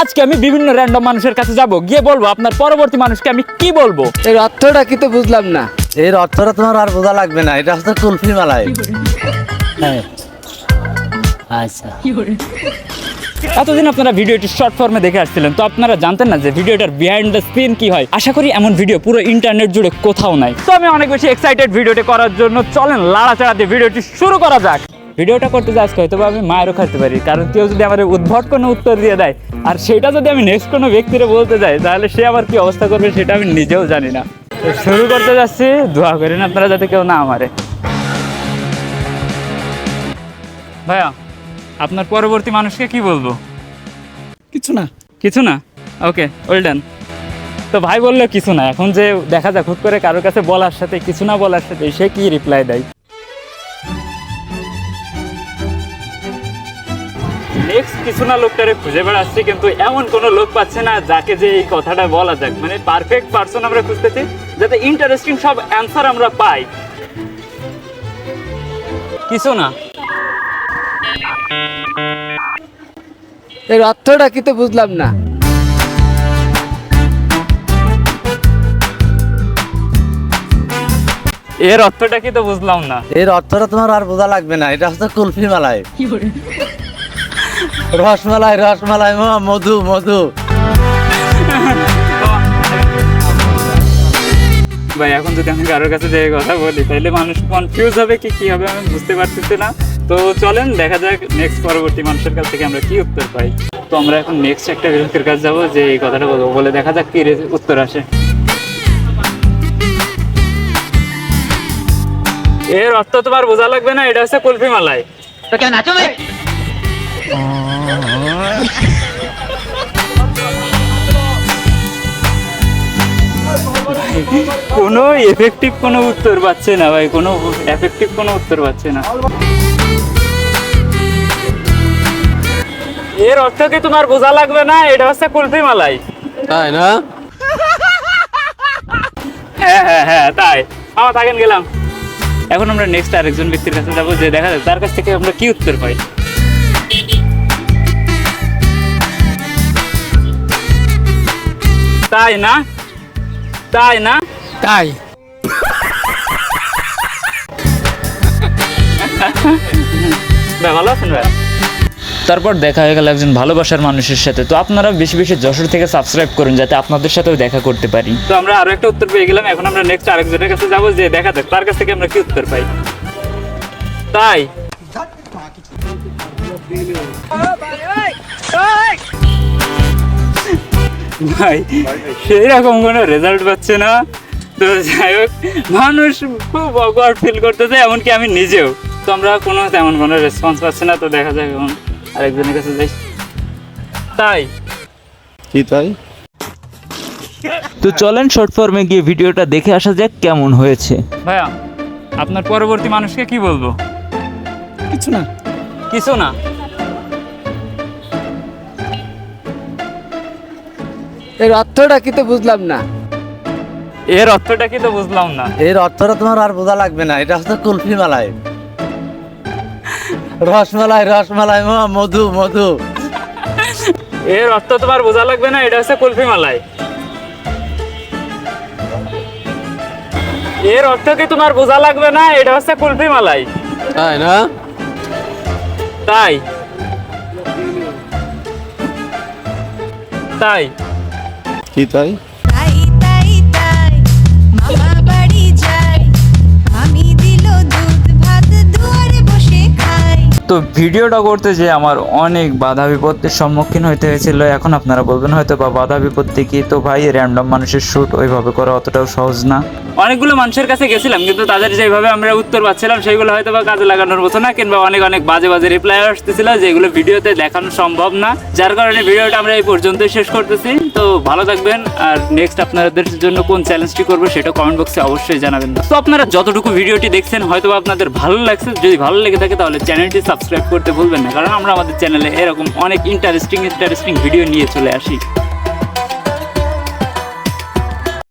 আজকে আমি বিভিন্ন র্যান্ডম মানুষের কাছে যাব। গিয়ে বলব আপনার পরবর্তী মানুষকে আমি কি বলব? এর অর্থটা কি তো বুঝলাম না। এর অর্থটা তোমার আর বোঝা লাগবে না এটা হচ্ছে কুলফি মালাই। হ্যাঁ। আচ্ছা। এতদিন আপনারা ভিডিওটি শর্ট ফর্মে দেখে আসছিলেন তো আপনারা জানতেন না যে ভিডিওটার বিহাইন্ড দ্য স্ক্রিন কি হয়। আশা করি এমন ভিডিও পুরো ইন্টারনেট জুড়ে কোথাও নাই। তো আমি অনেক বেশি এক্সাইটেড ভিডিওটি করার জন্য চলেন লাড়াচাড়া দিয়ে ভিডিওটি শুরু করা যাক। ভিডিওটা করতে যাস হয়তো বা আমি মায়েরও খাইতে পারি। কারণ কেউ যদি আমার উদ্ভট কোনো উত্তর দিয়ে দেয় আর সেটা যদি আমি নেক্সট কোনো ব্যক্তিরে বলতে যাই তাহলে সে আবার কি অবস্থা করবে সেটা আমি নিজেও জানি না। শুরু করতে যাচ্ছি দোয়া করেন আপনারা যাতে কেউ না আমারে। ভাইয়া আপনার পরবর্তী মানুষকে কি বলব? কিছু না। কিছু না? ওকে ওয়েল তো ভাই বলল কিছু না এখন যে দেখা যাক হুট করে কারোর কাছে বলার সাথে কিছু না বলার সাথে সে কি রিপ্লাই দেয়? নেক্সট কিছু না লোকটারে খুঁজে বেড়াচ্ছি কিন্তু এমন কোনো লোক পাচ্ছে না যাকে যে এই কথাটা বলা যাক। মানে পারফেক্ট পার্সন আমরা খুঁজতেছি যাতে ইন্টারেস্টিং সব অ্যান্সার আমরা পাই। কিছু না। এর অর্থটা কি তো বুঝলাম না। এর অর্থটা কি তো বুঝলাম না। এর অর্থটা তোমার আর বোঝা লাগবে না এটা হচ্ছে কুলফি মালাই। রসমালাই রসমালাই ম- মধু মধু। ভাই এখন যদি আমি কারোর কাছে যে কথা বলি তাহলে মানুষ কনফিউজ হবে কি কি হবে আমি বুঝতে পারতেছি না। তো চলেন দেখা যাক নেক্সট পরবর্তী মানুষের কাছ থেকে আমরা কি উত্তর পাই। তো আমরা এখন নেক্সট একটা ব্যক্তির কাছে যাব যে এই কথাটা বলব। বলে দেখা যাক কি রে- উত্তর আসে। এর অর্থ তোমার বোঝা লাগবে না এটা হচ্ছে কুলফি মালাই। কোনো এফেক্টিভ কোনো উত্তর পাচ্ছে না ভাই কোনো এফেক্টিভ কোনো উত্তর পাচ্ছে না। এর অর্থ কি তোমার বোঝা লাগবে না? এটা হচ্ছে কুলফি মালাই। তাই না? হ্যাঁ হ্যাঁ হ্যাঁ তাই। আমার থাকেন গেলাম। এখন আমরা নেক্সট আরেকজন ব্যক্তির কাছে যাব যে দেখা যাক তার কাছ থেকে আমরা কি উত্তর পাই। তাই না? তাই না? তাই। ভাই ভালো আছেন ভাই? তারপর দেখা হয়ে গেল একজন ভালোবাসার মানুষের সাথে। তো আপনারা বেশি বেশি যশোর থেকে সাবস্ক্রাইব করুন যাতে আপনাদের সাথেও দেখা করতে পারি। তো আমরা আরও একটা উত্তর পেয়ে গেলাম। এখন আমরা নেক্সট আরেকজনের কাছে যাব যে দেখা যাক তার কাছ থেকে আমরা কি উত্তর পাই। তাই? ভাই সেই রকম কোনো রেজাল্ট পাচ্ছে না। তো যাই হোক মানুষ খুব অকওয়ার্ড ফিল করতেছে এমনকি আমি নিজেও। তো আমরা কোনো তেমন কোনো রেসপন্স পাচ্ছি না তো দেখা যাক এখন আরেকজনের কাছে যাই। তাই? কি তাই? তো চলেন শর্ট ফর্মে গিয়ে ভিডিওটা দেখে আসা যাক কেমন হয়েছে। ভাইয়া আপনার পরবর্তী মানুষকে কি বলব? কিছু না। কিছু না? এর অর্থটা কি তো বুঝলাম না। এর অর্থটা কি তো বুঝলাম না। এর অর্থটা তোমার আর বোঝা লাগবে না এটা হচ্ছে কুলফি মালাই রসমালাই রসমালাই ম- মধু মধু। এর অর্থ তোমার বোঝা লাগবে না এটা হচ্ছে কুলফি মালাই এর অর্থ কি তোমার বোঝা লাগবে না এটা হচ্ছে কুলফি মালাই তাই না? তাই। তাই। কি তাই তাই তাই তো ভিডিওটা করতে যে আমার অনেক বাধা বিপত্তির সম্মুখীন হইতে হয়েছিল, এখন আপনারা বলবেন হয়তো বা বাধা বিপত্তি কি? তো ভাই র্যান্ডম মানুষের শ্যুট ওইভাবে করা অতটাও সহজ না। অনেকগুলো মানুষের কাছে গেছিলাম, কিন্তু তাদের যেভাবে আমরা উত্তর পাচ্ছিলাম, সেগুলো হয়তো বা কাজে লাগানোর মতো না, কিংবা অনেক অনেক বাজে বাজে রিপ্লাই আসতেছিল, যেগুলো ভিডিওতে দেখানো সম্ভব না। যার কারণে ভিডিওটা আমরা এই পর্যন্তই শেষ করতেছি। তো ভালো থাকবেন, আর নেক্সট আপনাদের জন্য কোন চ্যালেঞ্জটি করব সেটা কমেন্ট বক্সে অবশ্যই জানাবেন। তো আপনারা যতটুকু ভিডিওটি দেখছেন হয়তো আপনাদের ভালো লাগছে। যদি ভালো লেগে থাকে, তাহলে চ্যানেলটি সাবস্ক্রাইব করতে ভুলবেন না, কারণ আমরা আমাদের চ্যানেলে এরকম অনেক ইন্টারেস্টিং ইন্টারেস্টিং ভিডিও নিয়ে চলে আসি।